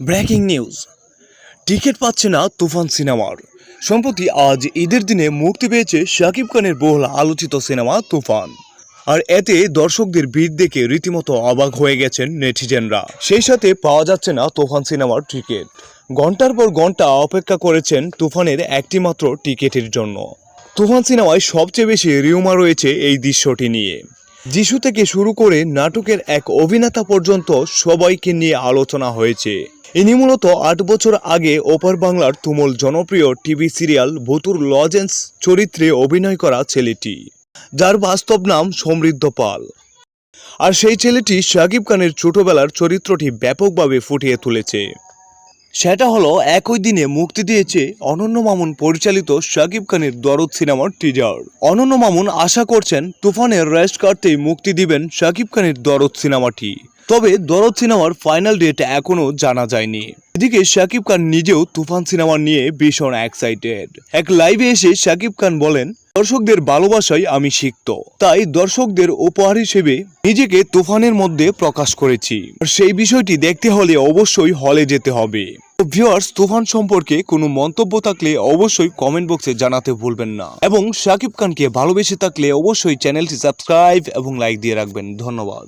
Breaking news. Ticket পাচ্ছে না তুফান সিনেমার। সম্প্রতি আজ ঈদের দিনে মুক্তি পেয়েছে শাকিব খানের বহুল আলোচিত সিনেমা তুফান। আর এতে দর্শকদের ভিড় দেখে রীতিমতো অবাক হয়ে গেছেন নেটিজেনরা। সেই সাথে পাওয়া যাচ্ছে না তুফান সিনেমার টিকিট। ঘণ্টার পর ঘণ্টা অপেক্ষা করেছেন তুফানের একটিমাত্র টিকিটের জন্য। তুফান সিনেমায় সবচেয়ে বেশি রিউমা রয়েছে এই দৃশ্যটি নিয়ে। যিশু থেকে শুরু করে নাটকের এক অভিনেতা পর্যন্ত সবাইকে নিয়ে আলোচনা হয়েছে। ইনি মূলত আট বছর আগে ওপার বাংলার তুমুল জনপ্রিয় টিভি সিরিয়াল ভুতুর লজেন্স চরিত্রে অভিনয় করা ছেলেটি, যার বাস্তব নাম সমৃদ্ধ পাল। আর সেই ছেলেটি শাকিব খানের ছোটবেলার চরিত্রটি ব্যাপকভাবে ফুটিয়ে তুলেছে। সেটা হলো একই দিনে মুক্তি দিয়েছে অনন্য মামুন পরিচালিত শাকিব খানের দরদ সিনেমার টিজার অনন্য মামুন আশা করছেন তুফানের রেস্ট কাটতেই মুক্তি দিবেন শাকিব খানের দরদ সিনেমাটি। তবে দরদ সিনেমার ফাইনাল ডেট এখনও জানা যায়নি। এদিকে শাকিব খান নিজেও তুফান সিনেমা নিয়ে ভীষণ এক্সাইটেড এক লাইভে এসে শাকিব খান বলেন, দর্শকদের ভালোবাসায় আমি শিখত তাই দর্শকদের উপহার হিসেবে নিজেকে তুফানের মধ্যে প্রকাশ করেছি। সেই বিষয়টি দেখতে হলে অবশ্যই হলে যেতে হবে। ভিউয়ার্স তুফান সম্পর্কে কোনো মন্তব্য থাকলে অবশ্যই কমেন্ট বক্সে জানাতে ভুলবেন না। এবং শাকিব খানকে ভালোবেসে থাকলে অবশ্যই চ্যানেলটি সাবস্ক্রাইব এবং লাইক দিয়ে রাখবেন। ধন্যবাদ।